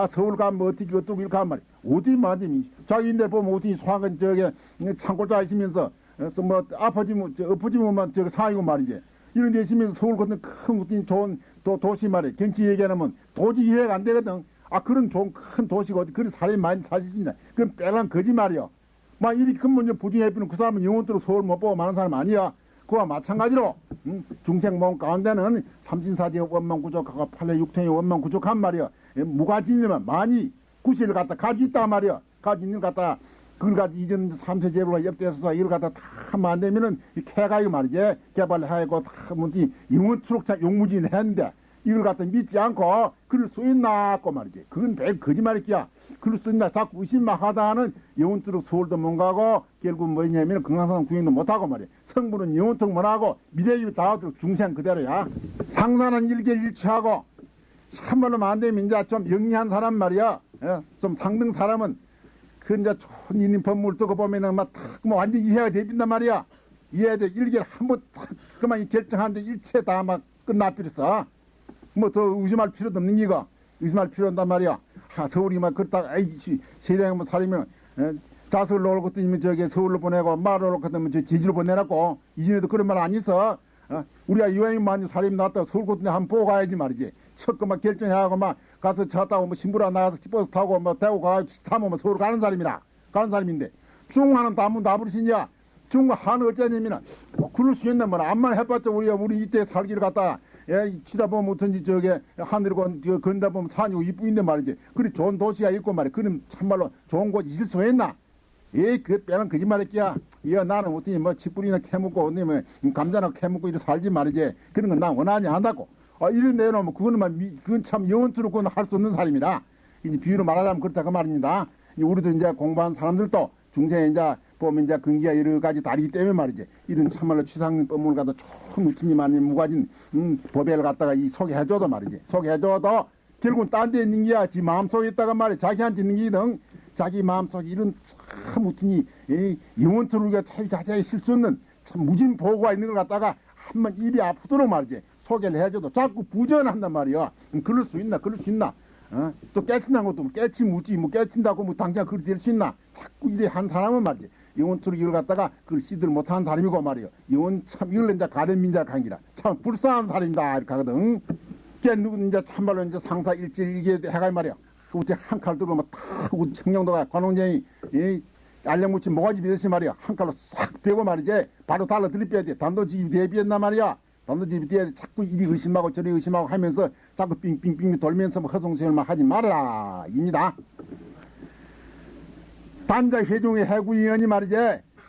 아 서울 가면 어떻게 어떻게 한 말이야. 어디 맞으면 자기인들 보면 어떻게 소학은 저게 창고자 있으면서 그래서 뭐 아파지면 저 엎어지면만 저거 사이고 말이지. 이런 데 있으면서 서울 같은 큰 어떤 좋은 도, 도시 말이야. 경치 얘기하면 도저히 이해가 안 되거든. 아 그런 좋은 큰 도시가 어디 그런 사람이 많이 사실이냐 그건 빼란 거짓말이야 막 이리 큰 문제 부정해피는 그 사람은 영원토록 서울 못 보고 많은 사람 아니야. 그와 마찬가지로 음, 중생 몸 가운데는 삼신사지의 원망 부족하고 팔레 육통의 원망 부족한 말이야. 예, 무가지이면 많이 구실을 갖다 가지고 있단 말이야. 가지고 있는 걸 갖다 그걸 가지고 이전 삼세 제도가 옆대서 이걸 갖다 다안 되면은 이 말이지. 개발하고 다 뭔지 영원토록 자 용무진 했는데 이걸 갖다 믿지 않고 그럴 수 있나? 고 말이지. 그건 매 거짓말이야. 그럴 수 있나? 자꾸 의심만 하다는 영원토록 서울도 못 가고 결국 뭐냐면 건강상 구행도 못 하고 말이야. 성분은 영원토록 못 하고 미래일 다하도록 중생 그대로야. 상사는 일개 일치하고 참말로 안 되면 이제 좀 영리한 사람 말이야. 예? 좀 상등 사람은 그 이제 좋은 인인 법 물 뜨고 보면은 막탁뭐 완전 이해가 되빈단 말이야. 이해돼. 일개를 한번 탁 그만 결정하는데 일체 다 막 끝나버렸어. 뭐 더 의심할 필요도 없는 기가 의심할 필요 없단 말이야. 하 서울이 막 그렇다가 에이씨 세상에 뭐 살이면 에, 자석을 놓을 것도 있으면 저기 서울로 보내고 말을 놓을 것도 있으면 저 제주로 보내라고. 이전에도 그런 말 안 있어. 어? 우리가 많이 사람이 나왔다 서울 같은 데한번 보고 가야지 말이지 첫거 막 결정해하고 막 가서 차 타고 뭐 신부라 나가서 버스 타고 뭐 대구 가 타면 뭐 서울 가는 사람이라 가는 사람인데 중국하는 다문 나부르시냐 중국 한은 어쩌냐면은 뭐 그럴 수 있나 뭐라 암만 해봤자 우리가 우리 이때 살기를 갖다 예, 치다 보면 어쩐지 저게 하늘을 건, 저, 건다 보면 산이 이쁘인데 말이지. 그리 좋은 도시가 있고 말이야. 그럼 참말로 좋은 곳 있을 수 있나? 예, 그 빼는 거짓말했기야. 예, 나는 어떻게 뭐 칡뿌리나 캐먹고, 어디 뭐 감자나 캐먹고 이렇게 살지 말이지. 그런 건 난 원하지 않다고. 아, 이런 내놓으면 그거는 막, 미, 그건 참 영원토록 그건 할 수 없는 사람이다. 이제 비유로 말하자면 그렇다 그 말입니다. 이 우리도 이제 공부한 사람들도 중생에 이제 보면 이제 근기가 여러 가지 다르기 때문에 말이지. 이런 참말로 취상 법문을 갖다 총 우친이 많이 무가진 음, 법회를 갖다가 이 소개해줘도 말이지. 소개해줘도 결국은 딴 데 있는 게야. 지 마음속에 있다가 말이야. 자기한테 있는 게든 자기 마음속에 이런 참 우친이 영원토록 참 자자에 실수 없는 참 무진 보고가 있는 걸 갖다가 한번 입이 아프도록 말이지. 소개를 해줘도 자꾸 부전한단 말이야. 음, 그럴 수 있나? 그럴 수 있나? 어? 또 깨친다는 것도 뭐 깨치 묻지 뭐 깨친다고 뭐 당장 그리 될 수 있나? 자꾸 이래 한 사람은 말이지. 영원토록 이걸 갖다가 그걸 씨들 못하는 사람이고 말이요 영원 참 이걸 이제 가련 민자 강기라. 참 불쌍한 사람이다. 이렇게 하거든. 걔 누구 이제 참말로 이제 상사 일질 이게 해가 말이야. 어떻게 한칼 들고 막탁 청량도가 관원장이 이 알령무치 모가지 비듯이 말이야. 한 칼로 싹 베고 말이지. 바로 달러 들이빼야 돼. 단도직입 대비했나 말이야 단도직입 대야 자꾸 이리 의심하고 저리 의심하고 하면서 자꾸 빙빙빙 돌면서 뭐 허송세월만 하지 말아라 입니다. 단자 회중의 해구이언이 말이지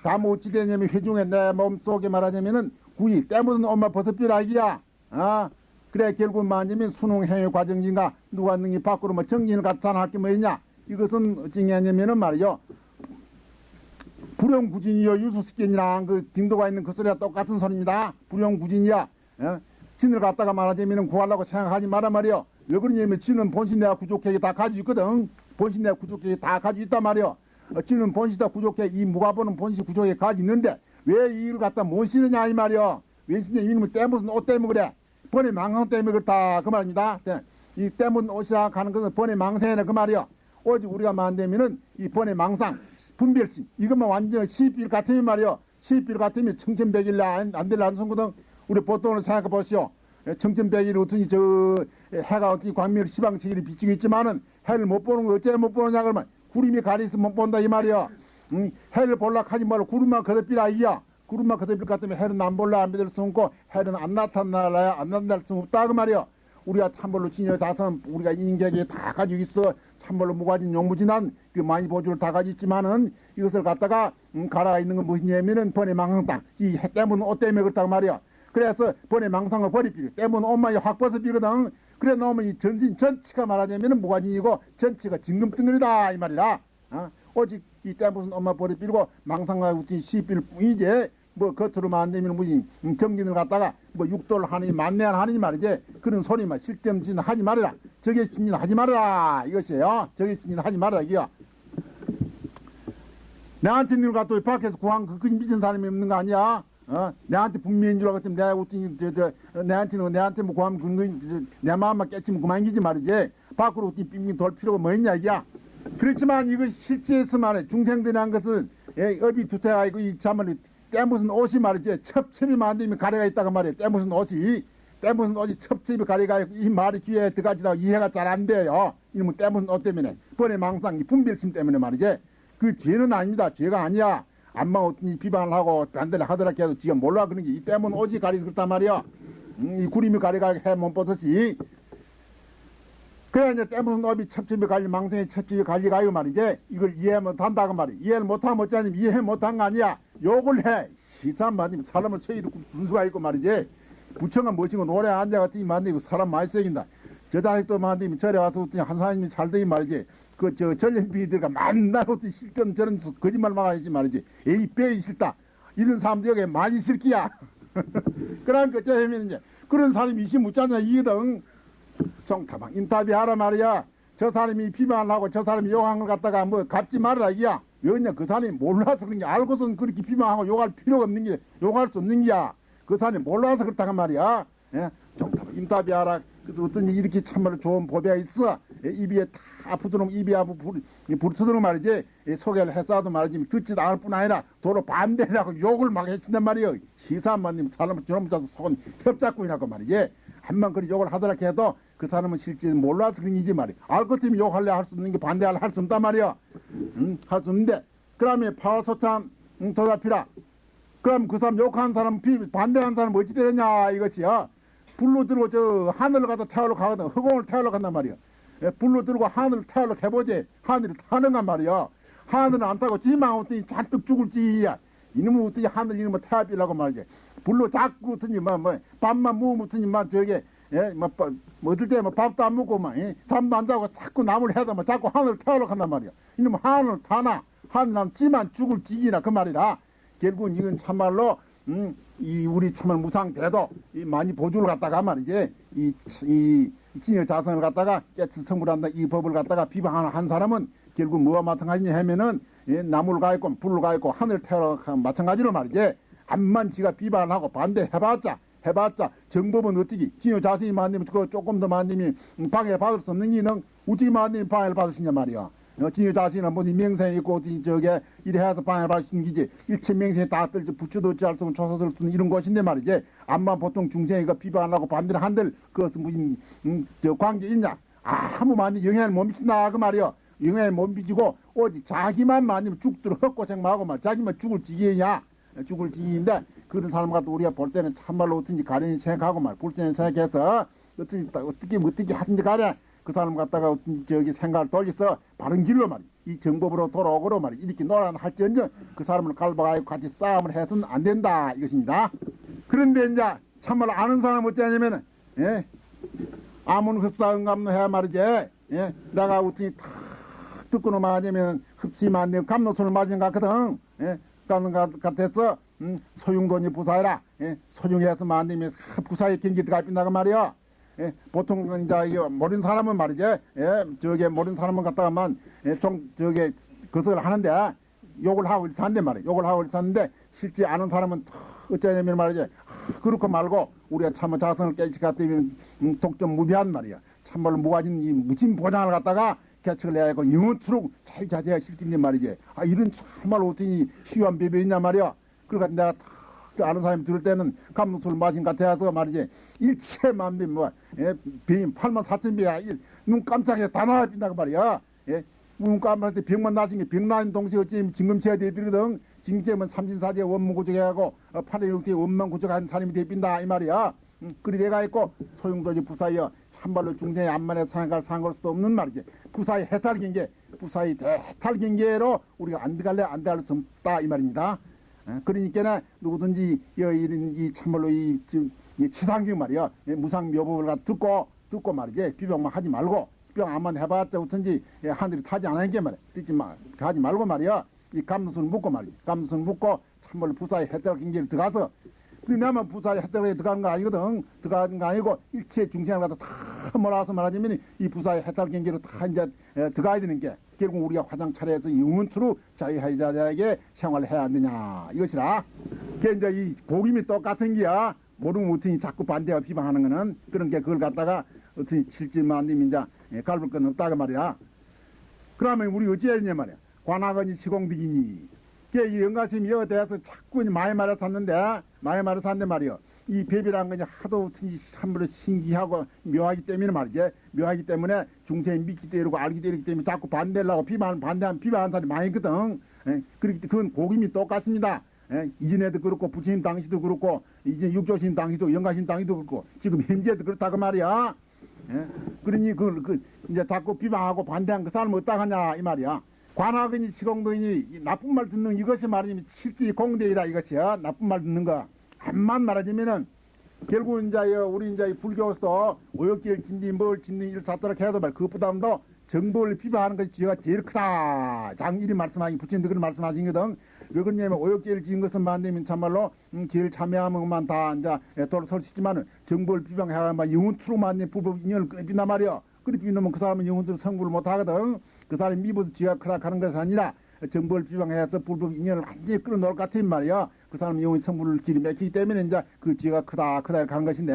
다뭐 어찌 되냐면 회중의 내 몸속에 말하자면은 구이 때묻은 엄마 버섯비라기야. 아 그래 결국 말하자면 수능행위 과정인가? 누가 능이 밖으로 뭐 정진을 갖다 할게 뭐냐? 이것은 어찌냐면은 말이요 불용구진이요 유수습견이랑 그 딩도가 있는 그 소리가 똑같은 소리입니다. 불용구진이야. 어? 진을 갖다가 말하자면 구하려고 생각하지 마라 말이요 왜 그러냐면 진은 본신 내가 구족객이 다 가지고 있거든. 본신 내가 구족객이 다 가지고 있단 말이요 어, 지는 본시다 구족객 이 무가보는 본시 구족에 가지 있는데 왜 이걸 갖다 못 신느냐 이 말이요 왜 신냐 이놈의 때묻은 옷 때문에 그래. 번의 망상 때문에 그렇다 그 말입니다. 네. 이 때묻은 옷이라 하는 것은 번의 망상이네 그 말이요 오직 우리가 만되면은 이 번의 망상 분별심 이것만 완전 시비일 같으면 말이요 시비일 같으면 청천백일 안, 안 될라 안 son거든 우리 보통을 생각해 보시오 청천백일 어떻게 저 해가 어떻게 광명을 시방세계를 비치고 있지만은 해를 못 보는 거 어째 못 보느냐 그러면 구름이 가리서 못 본다 이 말이야. 응? 해를 볼라 하지 말고 구름만 거듭비라 이야. 구름만 거듭빌 것 같으면 해는 안 볼라 안 믿을 수 없고 해는 안 나타나야 안 나타날 수 없다 그 말이야. 우리가 참말로 진여 자선 우리가 인격에 다 가지고 있어 참말로 무가진 용무진한 그 많이 보조를 다 가지고 있지만은 이것을 갖다가 음, 갈아 있는 건 무엇이냐면은 번의 망상땅 이해 때문에 옷 때문에 그렇다고 말이야. 그래서 번의 망상을 버리비고 때문에 옷만이 확 벗어 비거든. 그래 놓으면 이 전신 전체가 말하자면 무관이고 전체가 징금덩어리다 이 말이라. 어? 오직 이때 무슨 엄마 버리 빌고 망상과 우티 시빌 뿐이지 뭐 겉으로만 안 되면 무슨 정진을 갖다가 뭐 육도를 하니 만내한 하니 말이지. 그런 소리만 실점 진 하지 말아라. 저게 진진 하지 말아라. 이것이에요. 저게 진진 하지 말아라 이거야 내한테 걸 갖다 밖에서 구한 그, 그 미친 사람이 없는 거 아니야? 어? 내한테 분명인 줄 알았더니 내가 어떤 저, 저, 내한테는 내한테 뭐 구하면 근거 내 마음만 깨치면 그만이지 말이지. 밖으로 어떻게 빙빙 돌 필요가 뭐 있냐 이게야. 그렇지만 이거 실제에서 말해 중생들이란 것은 예, 업이 두태가 있고 이 참을 때 무슨 옷이 말이지 첩첩이 만들면 가래가 있다가 말이야 때 무슨 옷이. 때 무슨 옷이 첩첩이 가래가 있고 이 말이 귀에 들어가지다 이해가 잘 안 돼요. 이놈은 때 무슨 옷 때문에. 번의 망상 이 분별심 때문에 말이지. 그 죄는 아닙니다. 죄가 아니야. 안만 어떤 비방을 하고 반대를 하더라 해도 지가 몰라 그런 게 이 때문 옷이 가리서 그렇단 말이야. 음, 이 구림이 가래가 해못 버섯이. 그래 이제 때무슨 업이 첩집이 갈리 망생이 첩집이 갈리가 이거 말이지. 이걸 이해 못한다고 말이 이해를 못하면 어쩌니 이해 못한 거 아니야 욕을 해. 시산 만님 사람을 쇠이 듣고 분수가 있고 말이지. 부처가 멋이고 노래 앉아갔더니 만들고 사람 많이 새긴다. 저 자식도 만들면 절에 와서 한 사람이 살더니 말이지. 그저 만날 어떤 실전 저런 수- 거짓말 막아야지 말이지. 에이 빼이 싫다. 이런 사람들 여기 많이 싫기야. 그러니까 저 해면 이제 그런 사람이 이시 묻잖아 이거든. 정타방 인터뷰하라 말이야. 저 사람이 비방을 하고 저 사람이 욕한 걸 갖다가 뭐 갚지 말아라 이야. 왜냐 그 사람이 몰라서 그런 게 알고선 그렇게 비방하고 욕할 필요가 없는 게 욕할 수 없는 게야. 그 사람이 몰라서 그렇다고 말이야. 예? 정타방 인터뷰하라. 그래서 어떤지 이렇게 참말로 좋은 법이가 있어. 예, 입에 다 아프도록 입이 아프 불, 불쓰도록 말이지. 예, 소개를 했어도 말이지 듣지도 않을 뿐 아니라 도로 반대라고 욕을 막 해친단 말이야. 시사만님 사람을 저놈 자서 속은 협작꾼이라고 말이지. 한번 그리 욕을 하더라 해도 그 사람은 실제 몰라서 그런 이지 말이야. 알 것 때문에 욕할래 할수 없는 게 반대할래 할 수 없단 말이야. 응? 할수 없는데. 그러면 파워소참 응, 도잡히라. 그럼 그 사람 욕한 사람 비 반대한 사람 어찌 되느냐 이것이야. 불로 들고 저 하늘을 갖다 태우러 가거든. 흑공을 태우러 간단 말이야. 예, 불로 들고 하늘을 태우러 해보지. 하늘이 타는간 말이야. 하늘은 안 타고 지망 어떠니 잔뜩 죽을지야. 이놈은 어떻게 하늘 이놈을 태워비라고 말이지. 불로 자꾸 어떠니 뭐, 뭐 밥만 먹으면 어떠니 막 저게 예, 뭐, 뭐, 뭐 어떨 때뭐 밥도 안 먹고 막 예, 잠도 안 자고 자꾸 나무를 해도 뭐 자꾸 하늘을 태우러 간단 말이야. 이놈 하늘 타나 하늘은 찌만 죽을 지기나 그 말이라. 결국은 이건 참말로 음, 이 우리 참말 무상대도 이 많이 보조를 갖다가 말이지 이, 이 진여 자성을 갖다가 깨치 성불한다 이 법을 갖다가 비방하는 한 사람은 결국 뭐와 마찬가지냐 하면은 예, 나무를 가 있고 불을 가 있고 하늘 태어 마찬가지로 말이지 암만 지가 비방을 하고 반대해봤자 해봤자 정법은 어떻게? 진여 자성이 만들면 그 조금 더 만들면 음, 방해를 받을 수 없는 이는 어떻게 만들면 방해를 받으시냐 말이야. 어, 진여 자신은 뭐니 명생이 있고 어디 저게 이래 해서 방해를 받을 수 있는 기지 일체 명생이 다 떨지 부처도 어찌 할 수 없는 조사들 쓰는 이런 것인데 말이지. 암만 보통 중생이가 비방하고 반대를 한들 그것은 무슨 음, 저 관계 있냐? 아무 많이 영향을 못 미친다 그 말이야. 영향을 못 미치고 오직 자기만 만이면 죽도록 헛고생하고 말 자기만 죽을 지기냐 죽을 지기인데 그런 사람 같은 우리가 볼 때는 참말로 어떤지 가련히 생각하고 말 불쌍히 생각해서 어떻게 어떻게 어떻게 하든지 가래 그 사람 갖다가 어떤 저기 생각을 돌려서 바른 길로 말이 이 정법으로 돌아오고로 말이 이렇게 노란 할지언정 그 사람을 갈바가지고 같이 싸움을 해서는 안 된다 이것입니다. 그런데 이제 참말로 아는 사람 어쩌냐면은 예? 아문 흡사 응감노 해야 말이지 예? 내가 어떻게 탁 듣고는 맞으면 흡시만 내 감노선을 맞은 것 같거든 예 것 같아서 음, 소용돈이 부사해라 예 소용해서 만들면 부사에 경기 들어가 빈다고 말이야 예, 보통 이제 이 모르는 사람은 말이지, 예, 저게 모르는 사람은 갖다가만 예, 좀 저게 그것을 하는데 욕을 하고 산대 말이야. 욕을 하고 사는데 실제 아는 사람은 어쩌냐면 말이지, 아, 그렇고 말고 우리가 참 자성을 깨치 갖다면 음, 독점 무비한 말이야. 참말로 무가진 이 무진 보장을 갖다가 개척을 해야 하고 영원토록 잘 자제해야 실진데 말이지. 아 이런 참말로 어떻게 시유한 배배 있냐 말이야. 그러니까 내가 탁그 아는 사람이 들을 때는 감독술 마신 것 같아서 말이지. 일체 맘대 뭐 예, 빈 8만 4천 배야. 일, 눈 깜짝이야 다 나와 빈다고 말이야. 예, 눈 깜짝할 때 병만 나신 게 병 나는 동시에 어찌 진금체가 되비거든. 진금체면 삼진사제 원문구족해하고 어, 팔에 육대 원문구족한 사람이 되빈다 이 말이야. 음, 그리 내가 있고 소용도지 부사여 참말로 중생의 암만에 상할 상할 수도 없는 말이지. 부사의 해탈 경계 부사의 대해탈 경계로 우리가 안 들어갈래 안 들어갈 수 없다 이 말입니다. 어, 그러니까 누구든지 이, 이런 이 참말로 이, 이 치상식 말이야. 예, 무상 묘법을 갖 듣고 듣고 말이지. 비병만 하지 말고 비병 안만 해봤자 어쩐지 예, 하늘이 타지 게 말이야. 듣지 마 하지 말고 말이야. 이 감수를 묻고 말이지. 감수를 묻고 참말로 부사의 혜택 경계를 들어가서 근데 나만 부사의 혜택에 들어가는 거 아니거든. 들어가는 거 아니고 일체 중생을 갖다 다 몰아서 말하자면 이 부사의 혜택 경계로 다 이제 에, 들어가야 되는 게 결국 우리가 화장 차례에서 영원토록 자유하자에게 생활을 해야 하느냐 이것이라 그게 이제 이 복임이 똑같은 게야 모르면 어떻게 자꾸 반대와 비방하는 거는 그런 게 그걸 갖다가 어떻게 실질만 님 이제 예, 갈불 건 없다고 말이야. 그러면 우리 어찌해야 되냐 말이야. 관악은이 시공득이니. 그이 영가심이 여대해서 자꾸 많이 말을 샀는데, 많이 말을 샀는데 말이요. 이 뱀이란 건이 하도 참으로 신기하고 묘하기 때문에 말이지. 묘하기 때문에 중세에 믿기 때리고 알기 때리기 때문에 자꾸 반대하려고 비판, 반대하면 비판하는 사람이 많이 있거든. 예, 그렇기 때문에 그건 복임이 똑같습니다. 예, 이전에도 그렇고 부처님 당시도 그렇고 이제 육조신 당시도 영가신 당시도 그렇고 지금 현재도 그렇다고 말이야. 예? 그러니 그, 그 이제 자꾸 비방하고 반대한 그 사람 어떠하냐 이 말이야. 관악은이 시공도인이 나쁜 말 듣는 이것이 말이면 실제 공대이다 이것이야. 나쁜 말 듣는 거. 한만 말하자면은 결국 이제 여 우리 이제 이 불교에서 오역질 진디 뭘 짓는 일을 샀더라 해도 말 그것보다도 정보를 비방하는 것이 지가 제일 크다. 장일이 말씀하신 부처님도 그런 말씀하신 거든. 왜 그러냐면 오역질 지은 것은 만되면 참말로 음, 제일 참여하면만 다 이제 돌아설 수 있지만은 정보를 비방해야만 영혼투로 만든 불법 인연을 말이야. 그리 비놓으면 그 사람은 영혼들 성불을 못 하거든. 그 사람이 미부도 지가 크다 하는 것이 아니라 정보를 비방해서 불법 인연을 완전히 끌어놓을 것 같은 말이야. 그 사람 성불을 길이 맺히기 때문에 이제 그 지가 크다 크다 이렇게 한 것인데,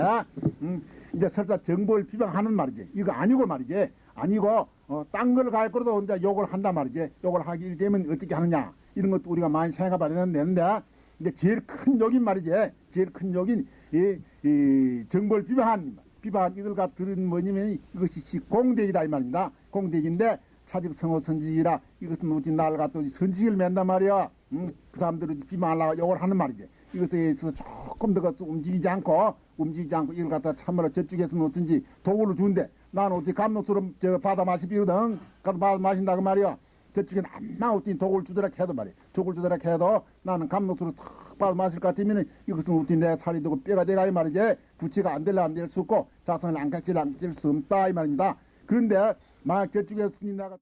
음, 이제 설사 정보를 비방하는 말이지. 이거 아니고 말이지. 아니고 어, 딴걸 갈 거라도 이제 욕을 한단 말이지. 욕을 하게 되면 어떻게 하느냐. 이런 것도 우리가 많이 생각해 봐야 되는데, 이제 제일 큰 욕인 말이지. 제일 큰 욕인 이, 이 정보를 비방한 비방 갖 들은 뭐냐면 이것이 시- 공대이다 이 말입니다. 공대인데 차직 성호 선지라 이것은 어디 날 갖다 선지를 맨단 말이야. 음, 그 사람들은 비방하려고 욕을 하는 말이지. 이것에 있어서 조금 더 가서 움직이지 않고 움직이지 않고 이걸 갖다 참으로 저쪽에서는 어떤지 도구를 주는데 나는 어떻게 감독처럼 저 받아 마시비거든. 가서 받아 마신다고 말이야. 저쪽에는 안나 어떤 독을 주더라 해도 말이야. 독을 주더라 해도 나는 감독으로 탁 받아 마실 것 같으면 이것은 어떤 내 살이 되고 뼈가 돼가 이 말이지. 부치가 안 될라 안 될 수 없고 자성을 안 갖질 안될수 없다 이 말입니다. 그런데 만약 저쪽에 스님 나가